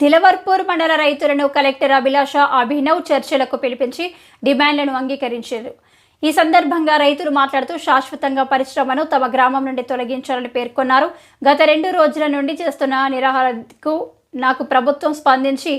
తిలవర్పూర్ మండల రైతులను కలెక్టర్ అభిలాష అభినవ్ చర్చలకు పిలిపించి డిమాండ్లను అంగీకరించారు. ఈ సందర్భంగా రైతులు మాట్లాడుతూ శాశ్వతంగా పరిశ్రమను తమ గ్రామం నుండి తొలగించాలని పేర్కొన్నారు. గత రెండు రోజుల నుండి చేస్తున్న నిరాహారకు నాకు ప్రభుత్వం స్పందించి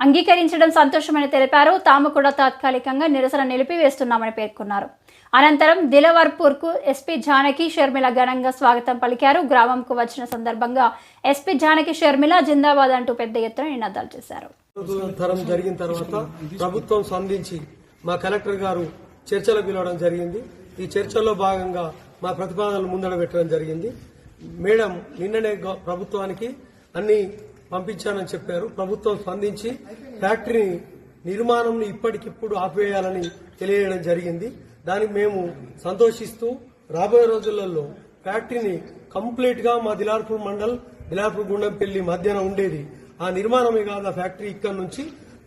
అంగీకరించడం సంతోషమని తెలిపారు. తాము కూడా తాత్కాలికంగా నిరసన నిలిపివేస్తున్నామని పేర్కొన్నారు. అనంతరం దిలవర్పూర్కు ఎస్పీ జానకి షర్మిల ఘనంగా స్వాగతం పలికారు. గ్రామంకు వచ్చిన సందర్భంగా ఎస్పీ జానకి షర్మిల జిందాబాద్ అంటూ పెద్ద ఎత్తున నినాదాలు చేశారు. తరం జరిగిన తర్వాత ప్రభుత్వం స్పందించి మా కలెక్టర్ గారు చర్చలకు పిలవడం జరిగింది. ఈ చర్చల్లో భాగంగా మా ప్రతిపాదనలు ముందడ పెట్టడం జరిగింది. మేడం నిన్ననే ప్రభుత్వానికి అన్ని పంపించానని చెప్పారు. ప్రభుత్వం స్పందించి ఫ్యాక్టరీ నిర్మాణం ఇప్పటికిప్పుడు ఆపివేయాలని తెలియజేయడం జరిగింది. దానికి మేము సంతోషిస్తూ రాబోయే రోజులలో ఫ్యాక్టరీని కంప్లీట్గా మా దిలార్పూర్ మండల్ దిలార్పూర్ గుండంపల్లి మధ్యన ఉండేది. ఆ నిర్మాణమే కాదు ఆ ఫ్యాక్టరీ ఇక్కడ నుంచి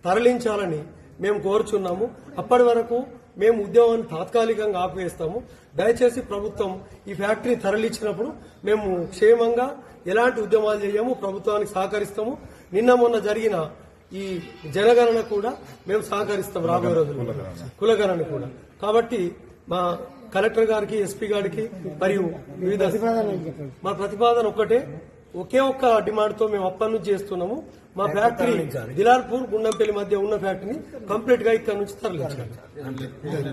తరలించాలని మేము కోరుచున్నాము. అప్పటి వరకు మేము ఉద్యోగాన్ని తాత్కాలికంగా ఆపివేస్తాము. దయచేసి ప్రభుత్వం ఈ ఫ్యాక్టరీ తరలించినప్పుడు మేము క్షేమంగా ఎలాంటి ఉద్యమాలు చేయము ప్రభుత్వానికి సహకరిస్తాము. నిన్న మొన్న జరిగిన ఈ జనగణన కూడా మేము సహకరిస్తాం రాబోయే రోజుల్లో. కులగణన. కూడా. కాబట్టి మా కలెక్టర్ గారికి ఎస్పీ గారికి మరియు వివిధ మా ప్రతిపాదన ఒక్కటే ఒకే ఒక్క డిమాండ్తో మేము అప్పటి నుంచి చేస్తున్నాము. మా ఫ్యాక్టరీ దిలార్పూర్ గుండంపల్లి మధ్య ఉన్న ఫ్యాక్టరీని కంప్లీట్గా ఇక్కడ నుంచి తరలించాలి.